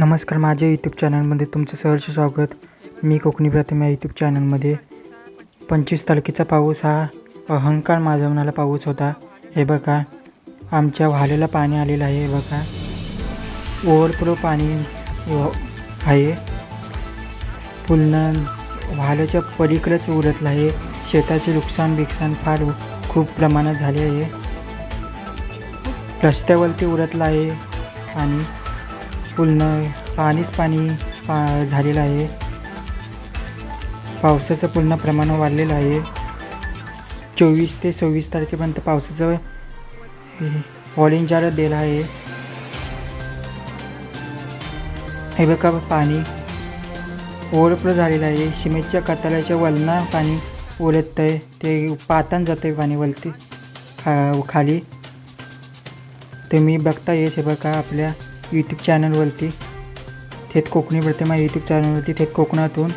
नमस्कार माझ्या यूट्यूब चॅनलमध्ये तुमचं सहर्ष स्वागत. मी कोकणी प्रतिमा यूट्यूब चॅनलमध्ये पंचवीस तारखेचा पाऊस हा अहंकार माजवणारा पाऊस होता. हे बघा आमच्या व्हालेला पाणी आलेलं आहे हे बघा. ओव्हरफ्लो पाणी आहे. पुन्हा व्हाल्याच्या पलीकडेच उरतलं आहे. शेताचे नुकसान बिकसान फार खूप प्रमाणात झाले आहे. रस्त्यावरती उरतलं आहे आणि पूर्ण पाणीच पाणी पा झालेलं आहे. पावसाचं पूर्ण प्रमाण वाढलेलं आहे. चोवीस ते सव्वीस तारखेपर्यंत पावसाचं ऑरेंज अलर्ट दिला आहे. हे बघा पाणी ओव्हरफ्लो झालेलं आहे. सिमेंटच्या कताळ्याच्या वलना पाणी ओलत आहे ते पातान जातं आहे पाणी वलती खा खाली. तुम्ही बघता येस हे बघा आपल्या यूट्यूब चॅनलवरती थेट कोकणी प्रतिमा यूट्यूब चॅनलवरती थेट कोकणातून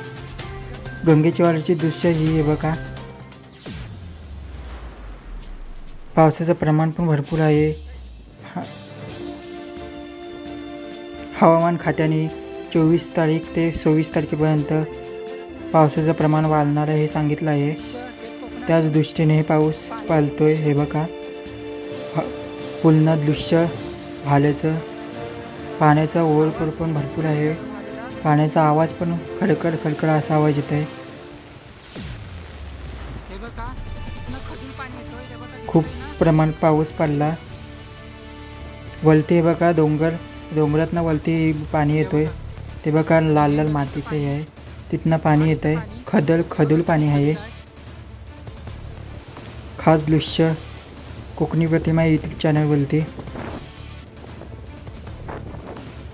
गंगेच्या दृश्य ही आहे बघा. पावसाचं प्रमाण पण भरपूर आहे. हा- हवामान खात्याने चोवीस तारीख ते सव्वीस तारखेपर्यंत पावसाचं प्रमाण वाढणार आहे हे सांगितलं आहे. त्याच दृष्टीने हे पाऊस पालतोय हे बघा. ह- पुन्हा दृश्य भाल्याचं पाण्याचा ओव्हरफ्लो पण भरपूर आहे. पाण्याचा आवाज पण खडखड खडखड असा आवाज येत आहे खूप प्रमाणात पाऊस पडला. वलते बघा डोंगर डोंगरातनं वलती पाणी येतोय. ते बघा लाल लाल मातीचं हे आहे. तिथनं पाणी येत आहे खदल खदूल पाणी आहे. खास दृश्य कोकणी प्रतिमा यूट्यूब चॅनलवरती